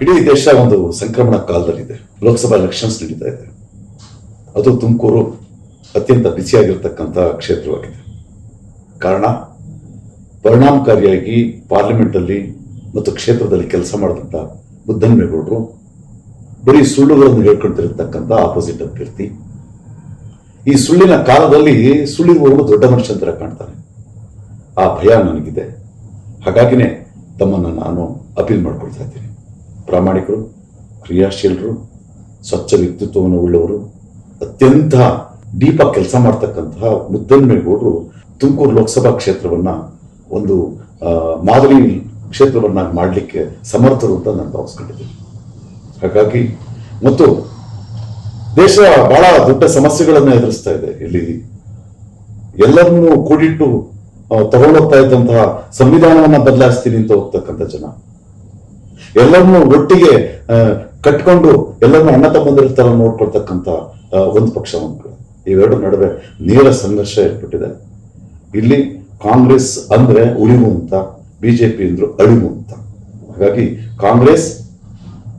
ಇಡೀ ದೇಶ ಒಂದು ಸಂಕ್ರಮಣ ಕಾಲದಲ್ಲಿದೆ. ಲೋಕಸಭಾ ಎಲೆಕ್ಷನ್ಸ್ ನಡೀತಾ ಇದೆ. ಅದು ತುಮಕೂರು ಅತ್ಯಂತ ಬಿಸಿಯಾಗಿರ್ತಕ್ಕಂಥ ಕ್ಷೇತ್ರವಾಗಿದೆ. ಕಾರಣ, ಪರಿಣಾಮಕಾರಿಯಾಗಿ ಪಾರ್ಲಿಮೆಂಟಲ್ಲಿ ಮತ್ತು ಕ್ಷೇತ್ರದಲ್ಲಿ ಕೆಲಸ ಮಾಡಿದಂಥ ಮುದ್ದನ್ಮೇಗೌಡರು ಬರೀ ಸುಳ್ಳುಗಳನ್ನು ಹೇಳ್ಕೊಳ್ತಿರ್ತಕ್ಕಂಥ ಆಪೋಸಿಟ್ ಅಭ್ಯರ್ಥಿ. ಈ ಸುಳ್ಳಿನ ಕಾಲದಲ್ಲಿ ಸುಳ್ಳಿರುವವರು ದೊಡ್ಡ ಮನುಷ್ಯನ ಥರ ಕಾಣ್ತಾನೆ ಆ ಭಯ ನನಗಿದೆ. ಹಾಗಾಗಿನೇ ತಮ್ಮನ್ನು ನಾನು ಅಪೀಲ್ ಮಾಡ್ಕೊಳ್ತಾ ಇದ್ದೀನಿ. ಪ್ರಾಮಾಣಿಕರು, ಕ್ರಿಯಾಶೀಲರು, ಸ್ವಚ್ಛ ವ್ಯಕ್ತಿತ್ವವನ್ನು ಉಳ್ಳವರು, ಅತ್ಯಂತ ಡೀಪ ಕೆಲಸ ಮಾಡ್ತಕ್ಕಂತಹ ಮುದ್ದನ್ಮೇಗೌಡರು ತುಮಕೂರು ಲೋಕಸಭಾ ಕ್ಷೇತ್ರವನ್ನ ಒಂದು ಮಾದರಿ ಕ್ಷೇತ್ರವನ್ನಾಗಿ ಮಾಡಲಿಕ್ಕೆ ಸಮರ್ಥರು ಅಂತ ನಾನು ಭಾವಿಸ್ಕೊಂಡಿದ್ದೀನಿ. ಹಾಗಾಗಿ, ಮತ್ತು ದೇಶ ಬಹಳ ದೊಡ್ಡ ಸಮಸ್ಯೆಗಳನ್ನು ಎದುರಿಸ್ತಾ ಇದೆ. ಇಲ್ಲಿ ಎಲ್ಲರನ್ನೂ ಕೂಡಿಟ್ಟು ತಗೊಂಡೋಗ್ತಾ ಇದ್ದಂತಹ ಸಂವಿಧಾನವನ್ನ ಬದಲಾಯಿಸ್ತೀನಿ ಅಂತ ಹೋಗ್ತಕ್ಕಂಥ ಜನ. ಎಲ್ಲರನ್ನೂ ಒಟ್ಟಿಗೆ ಕಟ್ಕೊಂಡು ಎಲ್ಲರನ್ನೂ ಅಣ್ಣ ತಮ್ಮಂದಿರ ತರ ನೋಡ್ಕೊಳ್ತಕ್ಕಂಥ ಒಂದು ಪಕ್ಷ ಒಂದು ಇವೆರಡು ನಡುವೆ ನೇರ ಸಂಘರ್ಷ ಏರ್ಪಟ್ಟಿದೆ. ಇಲ್ಲಿ ಕಾಂಗ್ರೆಸ್ ಅಂದ್ರೆ ಉಳಿವು ಅಂತ, ಬಿಜೆಪಿ ಅಂದ್ರು ಅಳಿವು ಅಂತ. ಹಾಗಾಗಿ ಕಾಂಗ್ರೆಸ್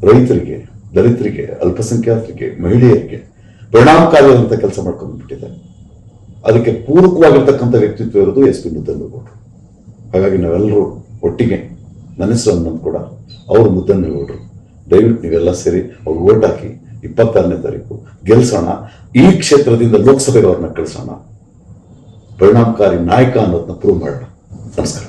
ರೈತರಿಗೆ, ದಲಿತರಿಗೆ, ಅಲ್ಪಸಂಖ್ಯಾತರಿಗೆ, ಮಹಿಳೆಯರಿಗೆ ಪರಿಣಾಮಕಾರಿಯಾದಂಥ ಕೆಲಸ ಮಾಡ್ಕೊಂಡ್ಬಿಟ್ಟಿದೆ ಅದಕ್ಕೆ ಪೂರಕವಾಗಿರ್ತಕ್ಕಂಥ ವ್ಯಕ್ತಿತ್ವ ಇರೋದು ಎಸ್ ಪಿ ಮುದ್ದಲ್ಲೂ ಹಾಗಾಗಿ ನಾವೆಲ್ಲರೂ ಒಟ್ಟಿಗೆ, ನನ್ನ ಅನ್ನೋದು ಕೂಡ ಅವರು ಮುದ್ದನ್ಮೇಗೌಡರು ದಯವಿಟ್ಟು ನೀವೆಲ್ಲ ಸೇರಿ ಅವ್ರು ಓಟ್ ಹಾಕಿ ಇಪ್ಪತ್ತಾರನೇ ತಾರೀಕು ಗೆಲ್ಸೋಣ. ಈ ಕ್ಷೇತ್ರದಿಂದ ಲೋಕಸಭೆಗೆ ಅವ್ರನ್ನ ಕಳಿಸೋಣ. ಪರಿಣಾಮಕಾರಿ ನಾಯಕ ಅನ್ನೋದನ್ನ ಪ್ರೂವ್ ಮಾಡೋಣ. ನಮಸ್ಕಾರ.